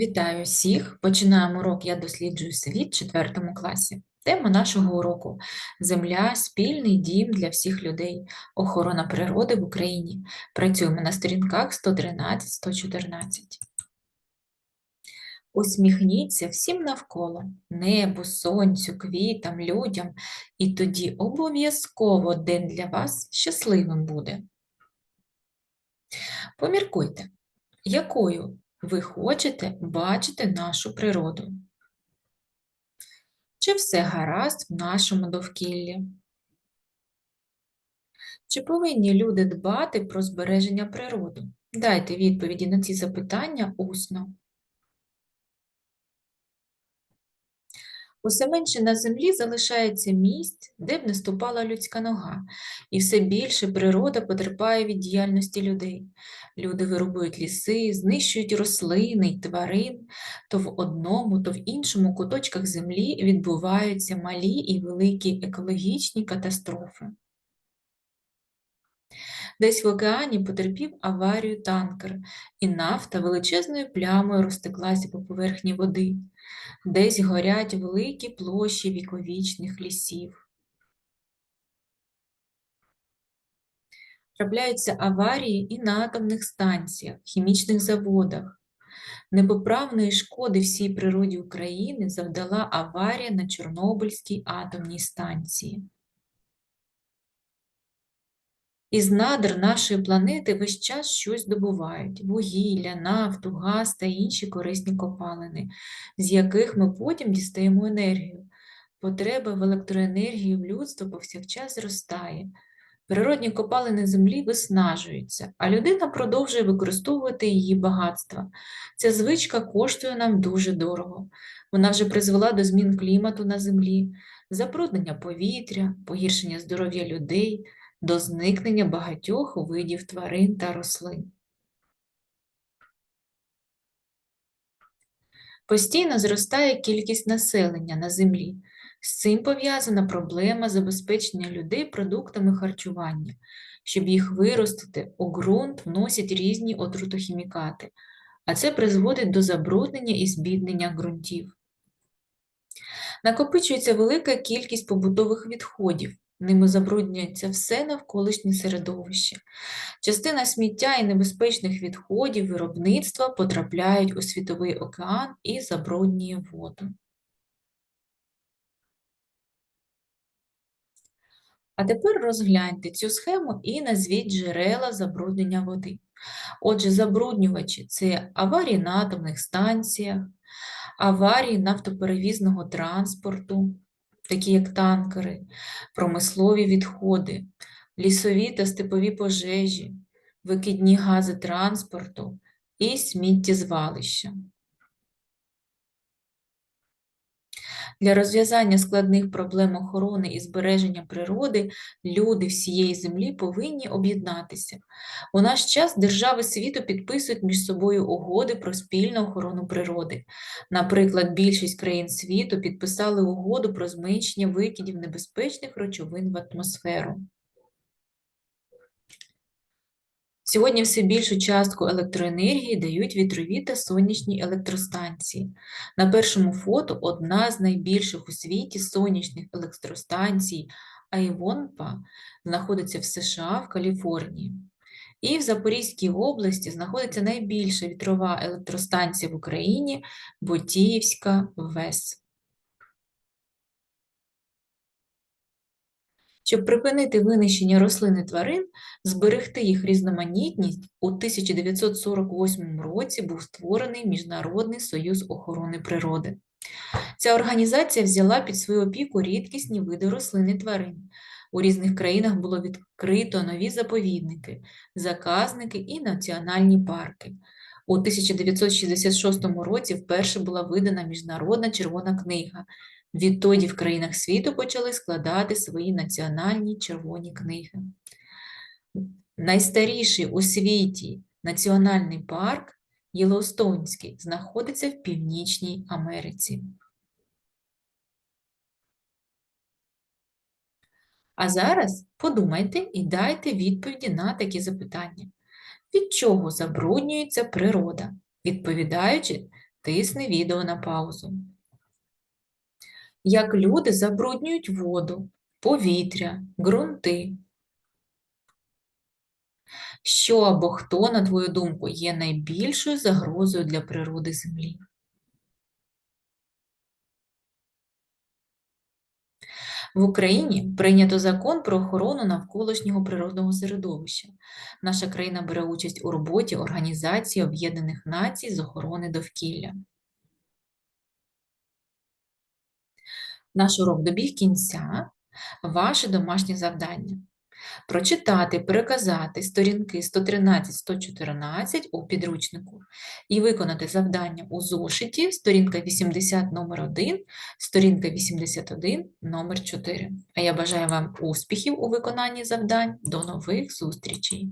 Вітаю всіх! Починаємо урок Я досліджую світ в 4 класі. Тема нашого уроку Земля спільний дім для всіх людей. Охорона природи в Україні. Працюємо на сторінках 113-114. Усміхніться всім навколо небу, сонцю, квітам, людям, і тоді обов'язково день для вас щасливим буде. Поміркуйте, якою ви хочете бачити нашу природу? Чи все гаразд в нашому довкіллі? Чи повинні люди дбати про збереження природи? Дайте відповіді на ці запитання усно. Усе менше на землі залишається місць, де б не ступала людська нога, і все більше природа потерпає від діяльності людей. Люди вирубують ліси, знищують рослини й тварин, то в одному, то в іншому куточках землі відбуваються малі і великі екологічні катастрофи. Десь в океані потерпів аварію танкер, і нафта величезною плямою розтеклася по поверхні води. Десь горять великі площі віковічних лісів. Трапляються аварії і на атомних станціях, хімічних заводах. Непоправної шкоди всій природі України завдала аварія на Чорнобильській атомній станції. Із надр нашої планети весь час щось добувають: вугілля, нафту, газ та інші корисні копалини, з яких ми потім дістаємо енергію. Потреба в електроенергії в людство повсякчас зростає. Природні копалини землі виснажуються, а людина продовжує використовувати її багатства. Ця звичка коштує нам дуже дорого. Вона вже призвела до змін клімату на землі, забруднення повітря, погіршення здоров'я людей до зникнення багатьох видів тварин та рослин. Постійно зростає кількість населення на землі. З цим пов'язана проблема забезпечення людей продуктами харчування. Щоб їх виростити, у ґрунт вносять різні отрутохімікати, а це призводить до забруднення і збіднення ґрунтів. Накопичується велика кількість побутових відходів, Ними забруднюється все навколишнє середовище. Частина сміття і небезпечних відходів виробництва потрапляють у світовий океан і забруднює воду. А тепер розгляньте цю схему і назвіть джерела забруднення води. Отже, забруднювачі це аварії на атомних станціях, аварії нафтоперевізного транспорту, такі як танкери, промислові відходи, лісові та степові пожежі, викидні гази транспорту і сміттєзвалища. Для розв'язання складних проблем охорони і збереження природи люди всієї землі повинні об'єднатися. У наш час держави світу підписують між собою угоди про спільну охорону природи. Наприклад, більшість країн світу підписали угоду про зменшення викидів небезпечних речовин в атмосферу. Сьогодні все більшу частку електроенергії дають вітрові та сонячні електростанції. На першому фото одна з найбільших у світі сонячних електростанцій Айвонпа знаходиться в США в Каліфорнії. І в Запорізькій області знаходиться найбільша вітрова електростанція в Україні Ботіївська ВЕС. Щоб припинити винищення рослин і тварин, зберегти їх різноманітність, у 1948 році був створений Міжнародний союз охорони природи. Ця організація взяла під свою опіку рідкісні види рослин і тварин. У різних країнах було відкрито нові заповідники, заказники і національні парки. У 1966 році вперше була видана Міжнародна червона книга, Відтоді в країнах світу почали складати свої національні червоні книги. Найстаріший у світі національний парк Єлоустонський знаходиться в Північній Америці. А зараз подумайте і дайте відповіді на такі запитання. Від чого забруднюється природа? Відповідаючи, Тисни відео на паузу. Як люди забруднюють воду, повітря, ґрунти. Що або хто, на твою думку, є найбільшою загрозою для природи Землі? В Україні прийнято закон про охорону навколишнього природного середовища. Наша країна бере участь у роботі Організації Об'єднаних Націй з охорони довкілля. Наш урок добіг кінця. Ваше домашнє завдання. Прочитати, переказати сторінки 113-114 у підручнику і виконати завдання у зошиті, сторінка 80 номер 1, сторінка 81 номер 4. А я бажаю вам успіхів у виконанні завдань. До нових зустрічей!